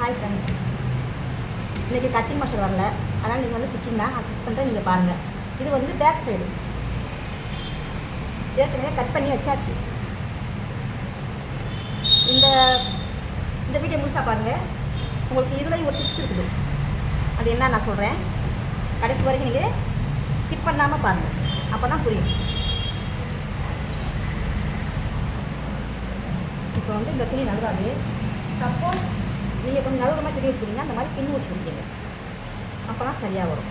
Hi friends இன்றைக்கி cutting master வரல. அதனால் நீங்கள் வந்து ஸ்டிச்சிங் தான். நான் ஸ்டிச் பண்ணுறேன் நீங்கள் பாருங்கள் இது வந்து பேக் சைடு ஏற்கனவே கட் பண்ணி வச்சாச்சு. இந்த இந்த வீடியோ முழுசாக பாருங்கள் உங்களுக்கு இதுலேயும் ஒரு டிப்ஸ் இருக்குது. அது என்ன நான் சொல்கிறேன் கடைசி வரைக்கும் நீங்கள் ஸ்கிப் பண்ணாமல் பாருங்கள் அப்போ தான் புரியும். இப்போ வந்து இந்த துணி நல்லாது சப்போஸ் நீங்கள் கொஞ்சம் நடுவுற மாதிரி துணி வச்சுக்கிட்டீங்கன்னா அந்த மாதிரி பின் ஊசி கொடுத்தீங்க அப்போ தான் சரியாக வரும்.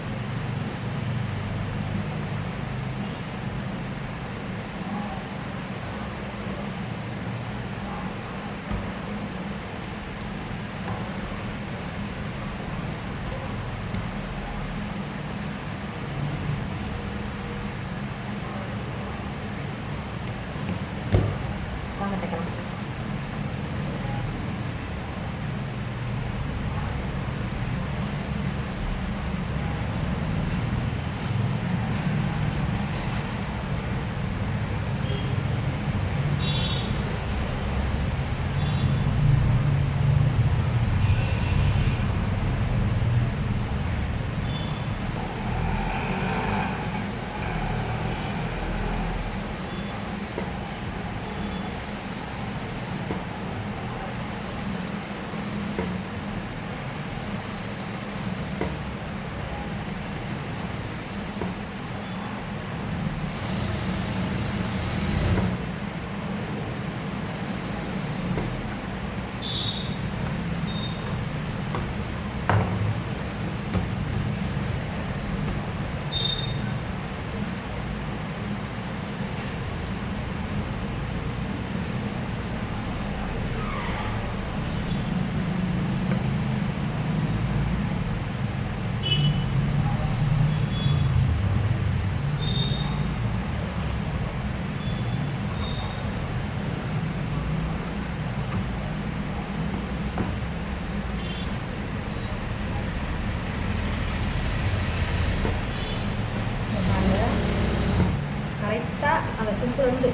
கரெக்டாக அந்த தும்புலேருந்து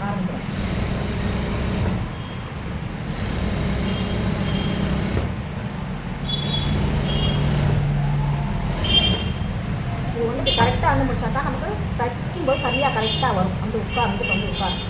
ஆரம்பிக்கிறோம் இது வந்து கரெக்டாக வந்து முடிச்சா தான் நமக்கு தைக்கும்போது சரியாக கரெக்டாக வரும் வந்து உட்கார்ந்து வந்து உட்காரும்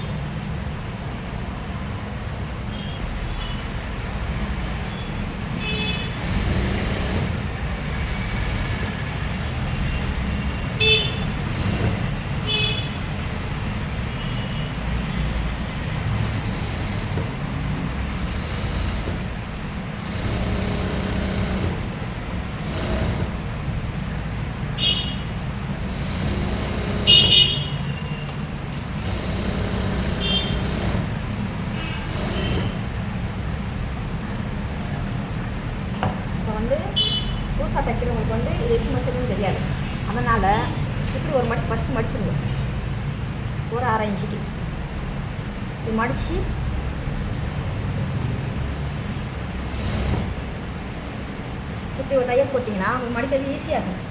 இப்போ வந்து புதுசாக தைக்கிறவங்களுக்கு வந்து இது எப்படி மசிக்கணும்னு தெரியாது அதனால் இப்படி ஒரு மடி ஃபஸ்ட்டு மடிச்சிருங்க ஒரு அரை இன்ச்சுக்கு இது மடித்து இப்படி ஒரு தையல் போட்டிங்கன்னா உங்களுக்கு மடிக்கிறது ஈஸியாக இருக்கும்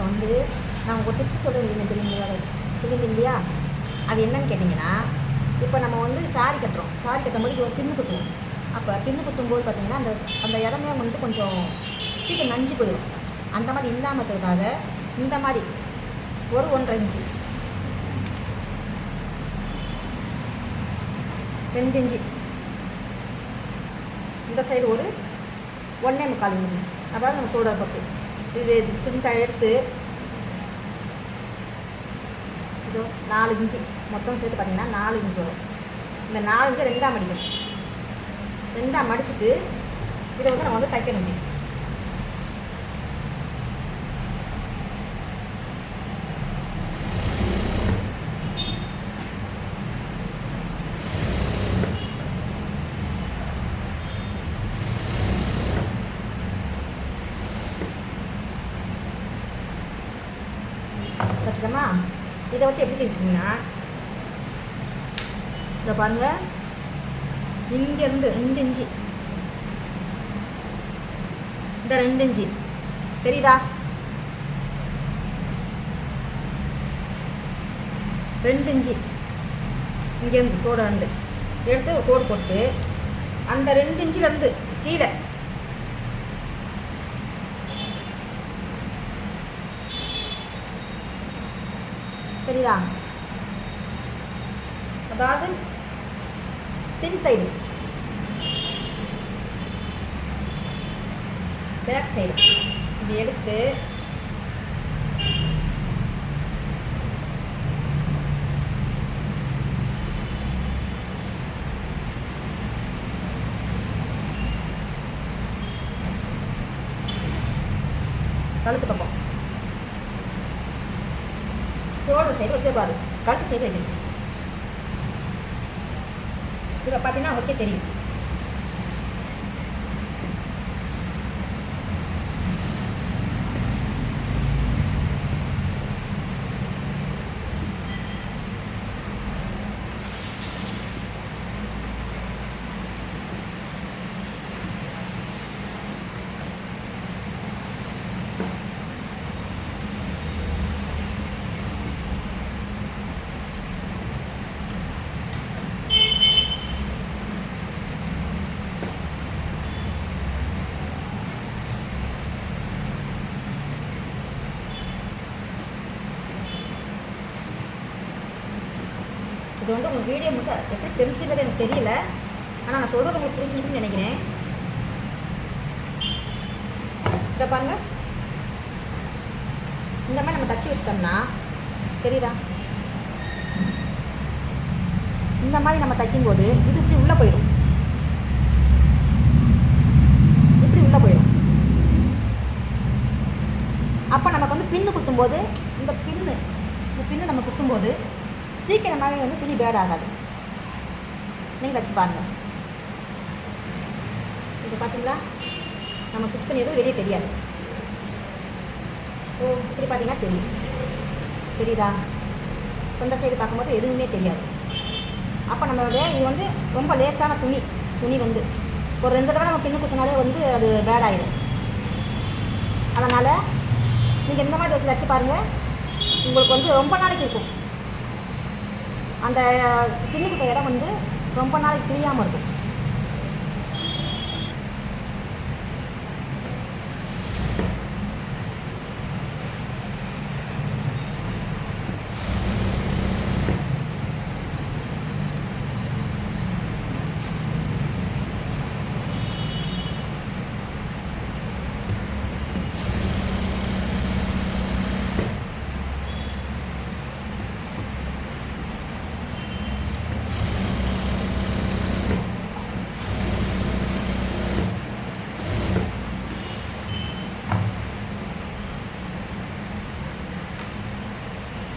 இப்போ வந்து நான் ஒரு டிப்ஸ் சொல்கிறேன் தெரியுங்களா தெரியுது இல்லையா அது என்னன்னு கேட்டிங்கன்னா இப்போ நம்ம வந்து சாரி கட்டுறோம். சாரி கட்டும்போது இது ஒரு பின்னு குத்துவோம். அப்போ பின்னு குத்தும்போது பார்த்தீங்கன்னா அந்த அந்த இடமே வந்து கொஞ்சம் சீக்கிரம் நஞ்சு போயிடும் அந்த மாதிரி இல்லாமத்துக்காக இந்த மாதிரி ஒரு ஒன்றரை இன்ச்சு. ரெண்டு இன்ச்சு. இந்த சைடு ஒரு ஒன்றே முக்கால் இன்ச்சு. அதாவது நம்ம சோல்டர் பக்கம் இது துணி எடுத்து இதோ நாலு இன்ச்சு மொத்தம் சேர்த்து பார்த்தீங்கன்னா நாலு இன்ச்சு வரும். இந்த நாலு இன்ச்சை ரெண்டாக மடிக்கணும் ரெண்டாக மடிச்சுட்டு இதை வந்து நம்ம வந்து தைக்கணும் இப்படி வச்சுக்கோமா இதை வந்து எப்படி தைக்கணும்னா இதை பாருங்க இங்கேருந்து ரெண்டு இஞ்சி இந்த ரெண்டு இஞ்சி தெரியுதா ரெண்டு இஞ்சி இங்கேருந்து சோட ரெண்டு எடுத்து ஒரு கோடு போட்டு அந்த ரெண்டு இன்ச்சிலேருந்து கீழே தெரியுதா? அதாவது பின் சைடு பேக் சைடு இப்படி எடுத்து கழுத்து பக்கம். சோடு சைடு வச்சே கழுத்து சைடு வைக்கணும் இப்போ பார்த்தீங்கன்னா ஓகே தெரியும். இது வந்து உங்களுக்கு வீடியோ முழுசா எப்படி தெரிஞ்சுங்கிறது எனக்கு தெரியல. ஆனால் நான் சொல்கிறது உங்களுக்கு புரிஞ்சிருக்குன்னு நினைக்கிறேன். இதை பாருங்க. இந்த மாதிரி நம்ம தச்சு விட்டோம்னா தெரியுதா? இந்த மாதிரி நம்ம தைக்கும்போது இது இப்படி உள்ளே போயிடும் இப்படி உள்ளே போயிடும் அப்போ நமக்கு வந்து பின்னு குத்தும்போது இந்த பின்னு இந்த பின்னு நம்ம குத்தும்போது சீக்கிரமாகவே வந்து துணி பேட் ஆகாது. நீங்கள் வச்சு பாருங்கள் இப்போ பார்த்தீங்களா நம்ம ஸ்டிச் பண்ணியதும் வெளியே தெரியாது. ஓ இப்படி பார்த்தீங்கன்னா தெரியும். தெரியுதா? அந்த சைடு பார்க்கும்போது எதுவுமே தெரியாது. அப்போ நம்மளுடைய இது வந்து ரொம்ப லேசான துணி. துணி வந்து ஒரு ரெண்டு தடவை நம்ம பின்னு குத்தினாலே வந்து அது பேட் ஆகிடும் அதனால் நீங்கள் இந்த மாதிரி வச்சு தச்சு பாருங்கள் உங்களுக்கு வந்து ரொம்ப நாளைக்கு இருக்கும். அந்த பின்னு குத்த இடம் வந்து ரொம்ப நாளைக்கு கிளியாமல் இருக்கும்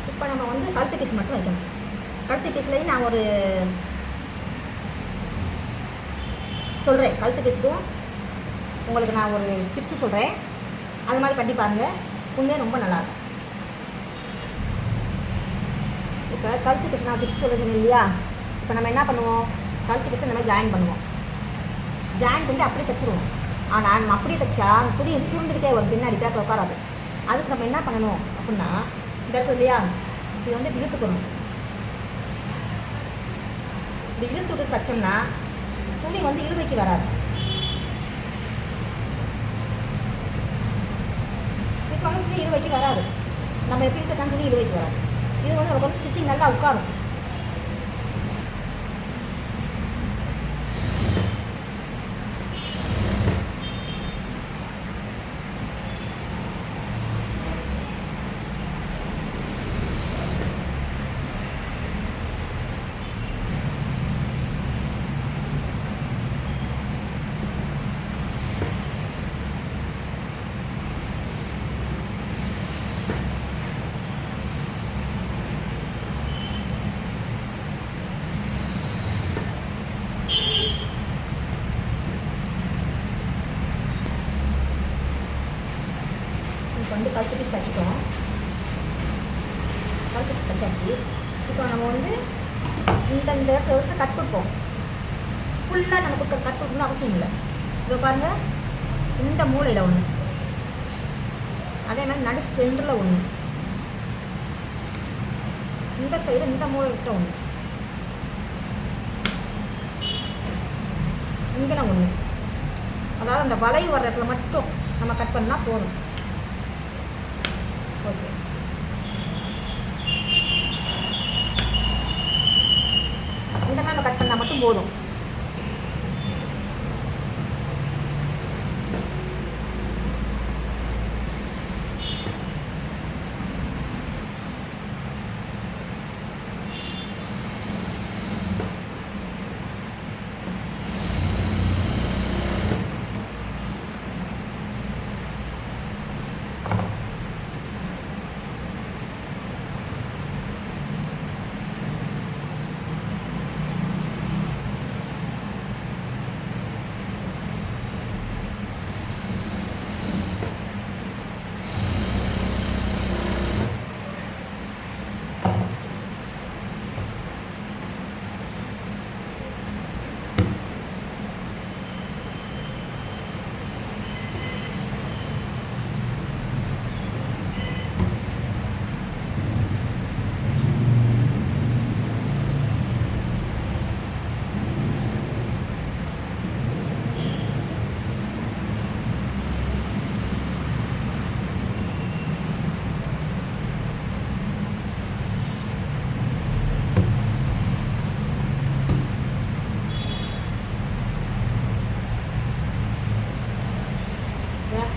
இப்போ நம்ம வந்து கழுத்து பீஸ் மட்டும் வைக்கணும். கழுத்து பீஸ்லேயும் நான் ஒரு சொல்கிறேன் கழுத்து பீஸுக்கும் உங்களுக்கு நான் ஒரு டிப்ஸு சொல்கிறேன் அது மாதிரி கட்டி பாருங்கள் உண்மையாக ரொம்ப நல்லாயிருக்கும் இப்போ கழுத்து பீஸ் நான் டிப்ஸ் சொல்ல சொன்னேன் இல்லையா? இப்போ நம்ம என்ன பண்ணுவோம்? கழுத்து பீஸை இந்த மாதிரி ஜாயின் பண்ணுவோம். ஜாயின் பண்ணிட்டு அப்படியே தைச்சிருவோம். ஆனால் நம்ம அப்படியே தைச்சா அந்த துணி வந்து சுருண்டுக்கிட்டே வரும். பின்னாடி பேக்கில் உட்காராது அதுக்கு நம்ம என்ன பண்ணணும் அப்படின்னா இந்த இடத்துல இல்லையா? இது வந்து இழுத்துக்கணும். இப்படி இழுத்து விட்டு தைச்சோம்னா துணி வந்து இழுவைக்கு வராது. இப்போ வந்து துணி இழுவைக்கு வராது. நம்ம எப்படி தைச்சாலும் துணி இழுவைக்கு வராது. இது வந்து நமக்கு வந்து ஸ்டிச்சிங் நல்லா உட்காரும். பத்து பீஸ் தைச்சிட்டோம். பத்து பீஸ் தைச்சாச்சு. இப்போ நம்ம வந்து இந்த இந்த இடத்துல வந்து கட் கொடுப்போம். ஃபுல்லாக நம்ம கொடுக்க கட் கொடுக்கணும்னு அவசியம் இல்லை. இப்போ பாருங்கள் இந்த மூளையில் ஒன்று அதே மாதிரி நடு சென்டரில் ஒன்று இந்த சைடு இந்த மூளை ஒன்று இங்கே ஒன்று அதாவது அந்த வளைவு வர்ற இடத்துல மட்டும் நம்ம கட் பண்ணால் போதும். ஓகே. இந்த மாதிரி நம்ம கட் பண்ணால் மட்டும் போதும்.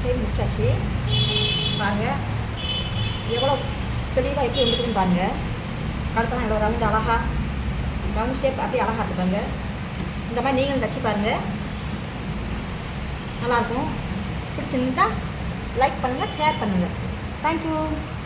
சரி முடிச்சாச்சு. பாருங்கள் எவ்வளோ தெளிவாக எப்படி வந்துருக்குன்னு பாருங்கள் கடத்தலாம் எவ்வளோ ரவுண்ட் அழகா ரவுண்ட் ஷேப் அப்படியே அழகாக இருக்குது பாருங்க. இந்த மாதிரி நீங்களும் தச்சு பாருங்கள் நல்லாயிருக்கும் பிடிச்சிருந்தா லைக் பண்ணுங்கள் ஷேர் பண்ணுங்கள் தேங்க்யூ